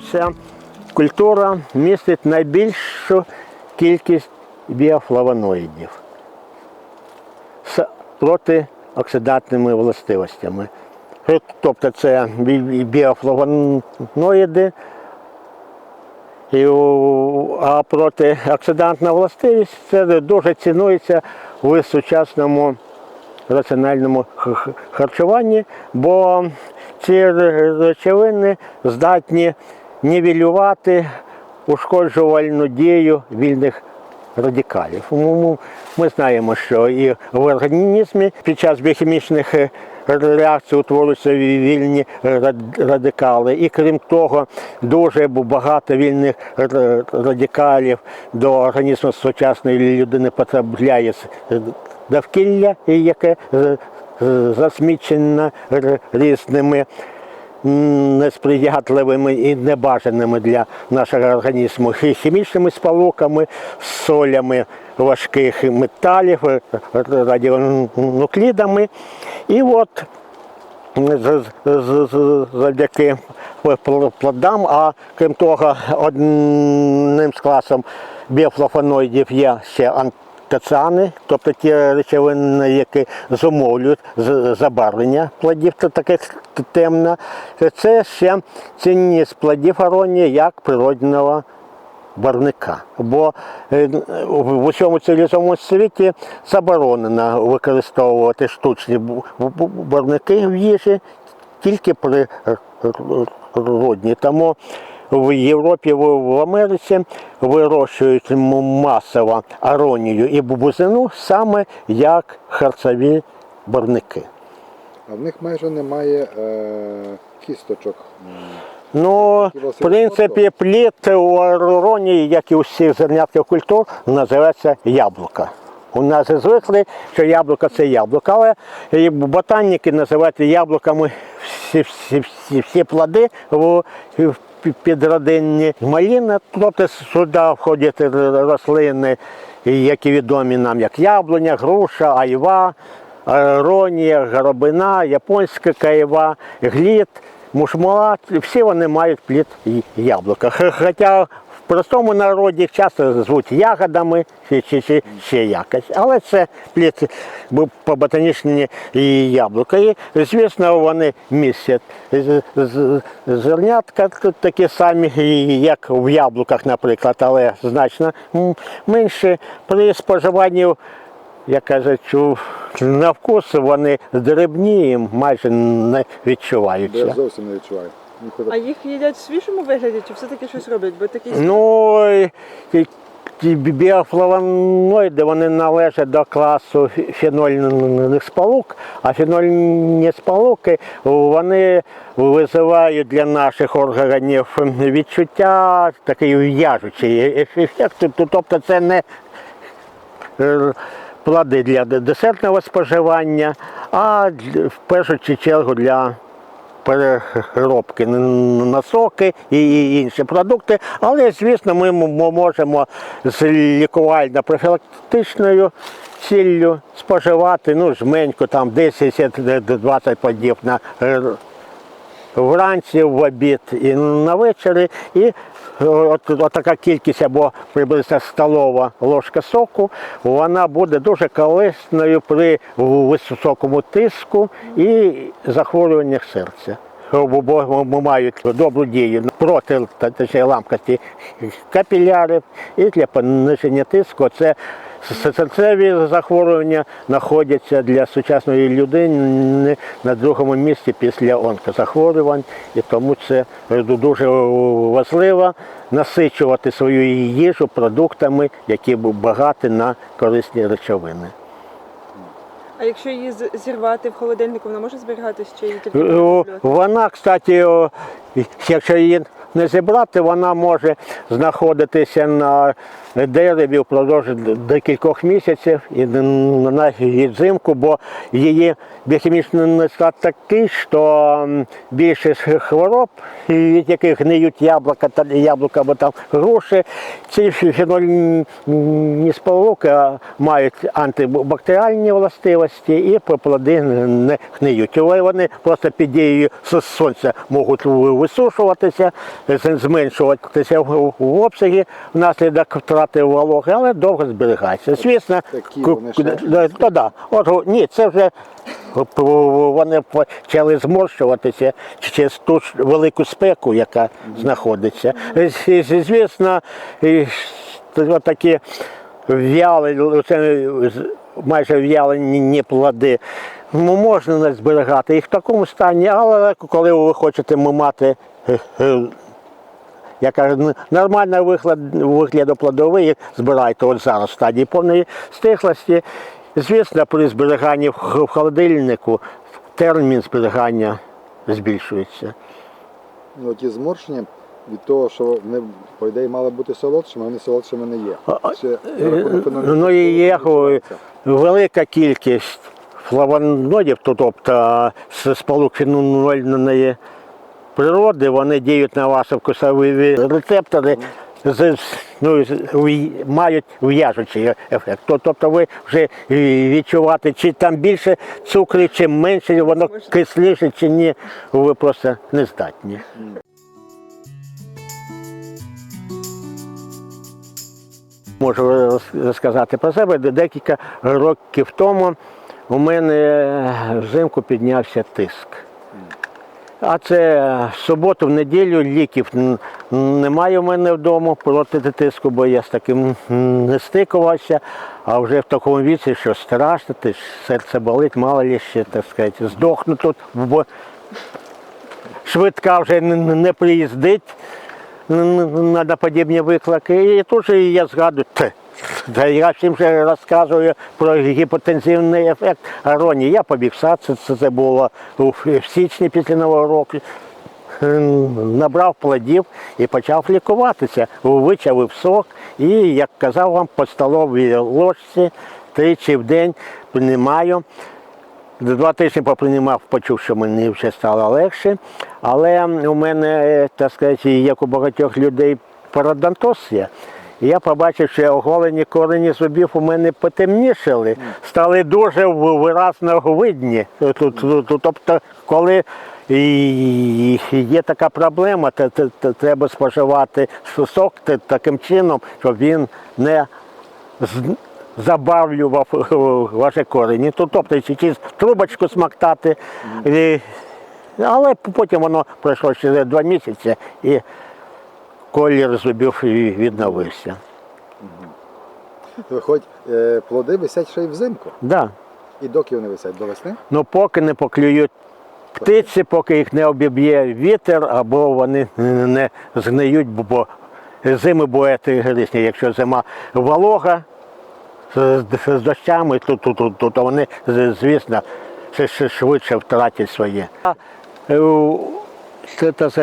Ця культура містить найбільшу кількість біофлавоноїдів з протиоксидантними властивостями. Тобто це бі- біофлавоноїди, а протиоксидантна властивість це дуже цінується в сучасному раціональному харчуванні, бо ці речовини здатні нівелювати ушкоджувальну дію вільних радикалів. Ми знаємо, що і в організмі під час біохімічних е, реакцій утворюються вільні радикали. І крім того, дуже багато вільних радикалів до організму сучасної людини потрапляє довкілля, яке е, е, засмічено різними несприятливими і небажаними для нашого організму хімічними сполуками, солями важких металів, е, радіонуклідами. І от завдяки пл- плодам, а крім того, одним з класом біофлавоноїдів є ще антоциани, тобто ті речовини, які зумовлюють забарвлення плодів, це таке темне. Це ще цінність плодів аронії як природного барвника. Бо е, в усьому цивілізованому світі заборонено використовувати штучні барвники в їжі тільки природні. Тому в Європі, в Америці вирощують масово аронію і бубузину саме як харцові барвники. А в них майже немає е, кісточок. Ну, в принципі, плід у аронії, як і у всіх зернятків культур, називається яблука. У нас звикли, що яблуко це яблуко, але і ботаніки називають яблуками всі, всі, всі, всі плоди в, в підродинні маліна, тобто сюди входять рослини, які відомі нам як яблуня, груша, айва, ронія, горобина, японська каєва, глід, мушмула, всі вони мають плід і- яблука. Хоча в простому народі часто звуть ягодами чи, чи, чи ще якось. Але це плід по ботанічні яблука. І, звісно, вони містять зернятка такі самі, як в яблуках, наприклад, але значно менше при споживанні як кажуть, у- на вкус вони дрібні майже не Я відчуваються. зовсім не відчуваю. А їх їдять в свіжому вигляді, чи все-таки щось роблять? Бо такі Ну, ті біофлавоноїди вони належать до класу фенольних сполук, а фенольні сполуки вони визивають для наших органів відчуття такий в'яжучий ефект. Тобто це не е, плоди для десертного споживання, а в першу чергу для переробки насоки на соки і інші продукти. Але, звісно, ми можемо з лікувально-профілактичною ціллю споживати ну, жменьку там 10-20 подів на е, вранці, в обід і на вечері. І от, от така кількість або приблизно столова ложка соку, вона буде дуже корисною при високому тиску і захворюваннях серця. Бо бо мають добру дію проти ламкості капілярів і для пониження тиску. Це серцеві захворювання знаходяться для сучасної людини на другому місці після онкозахворювань. І тому це дуже важливо насичувати свою їжу продуктами, які багаті на корисні речовини. А якщо її зірвати в холодильнику, вона може зберігатись чи її тільки Вона, кстати, якщо її не зібрати, вона може знаходитися на дереві впродовж декількох місяців і на її взимку, бо її біохімічний склад такий, що більшість хвороб, від яких гниють яблука та яблука або там груші, ці фенольні сполуки мають антибактеріальні властивості і плоди не гниють. Вони просто під дією сонця можуть ви- висушуватися, зменшуватися в, обсягі внаслідок втрати вологи, але довго зберігається. Звісно, ще да. От, ні, це вже вони почали зморщуватися через ту ж велику спеку, яка знаходиться. Звісно, такі в'яли, майже в'ялені плоди. Ну, можна не зберігати їх в такому стані, але коли ви хочете мати е, е, я кажу, нормальний вигляд, вигляд плодовий збирайте от зараз в стадії повної стиглості. Звісно, при зберіганні в холодильнику термін зберігання збільшується. Ну, ті зморшення від того, що вони, по ідеї, мали бути солодшими, вони солодшими не є. Ще рахунок економічного Ну і є велика кількість флавоноїдів, то- тобто з сполук фенольної природи, вони діють на ваші вкусові рецептори. з- Ну, з- мають в'яжучий ефект. То- Тобто ви вже е, відчувати, чи там більше цукру, чи менше, воно кисліше, чи ні, ви просто не здатні. Можу розказати про себе. Декілька років тому у мене взимку піднявся тиск. А це в суботу, в неділю ліків немає у мене вдома проти тиску, бо я з таким не стикувався. А вже в такому віці, що страшно, серце болить, мало ли ще, так сказати, здохну тут, бо швидка вже не приїздить на, подібні виклики. І тут я згадую, «Те, та я всім же розказую про гіпотензивний ефект аронії. Я побіг сад, це, це, було в січні після Нового року. Набрав плодів і почав лікуватися. Вичавив сок і, як казав вам, по столовій ложці тричі в день приймаю. Два тижні поприймав, почув, що мені вже стало легше. Але у мене, так сказати, як у багатьох людей, парадонтоз є. Я побачив, що оголені корені зубів у мене потемнішали, стали дуже виразно видні. Тобто, коли є така проблема, то, треба споживати сок таким чином, щоб він не забавлював ваші корені. То- Тобто через трубочку смактати. І- але потім воно пройшло ще два місяці і колір зубів і відновився. Виходить, е, плоди висять ще й взимку. Да. І доки вони висять до весни? Ну поки не поклюють птиці, поки їх не обіб'є вітер, або вони не згниють, бо зими бувають різні. Якщо зима волога з, з дощами, то, то, то, то, то вони, звісно, ще- швидше втратять своє. Е,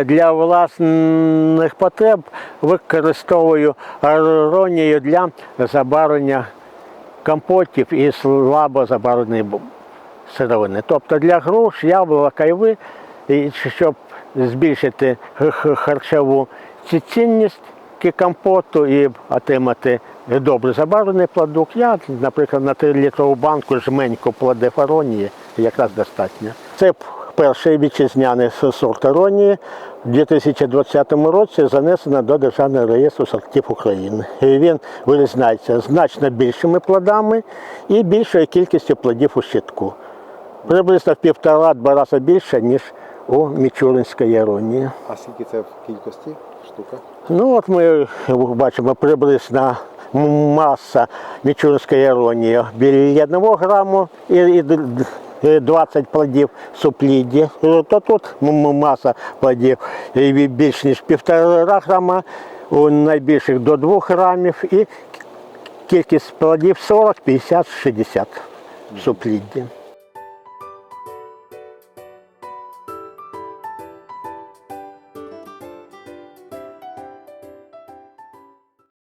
для власних потреб використовую аронію для забарвлення компотів і слабо забарвленої сировини. Тобто для груш, яблук, айви, і щоб збільшити харчову цінність компоту і отримати добре забарвлений продукт, я, наприклад, на 3-літрову банку жменьку плоди аронії якраз достатньо. Це перший вітчизняний сорт аронії. У 2020 році занесено до Державного реєстру сортів України. Він вирізняється значно більшими плодами і більшою кількістю плодів у щитку. Приблизно в півтора-два рази більше, ніж у мічуринської аронії. А скільки це в кількості штука? Ну от ми бачимо приблизна маса мічуринської аронії біля 1 граму і, і д- д- і 20 плодів супліді. То тут маса плодів більш ніж півтора грама, у найбільших до 2 грамів і кількість плодів 40, 50, 60 суплідді.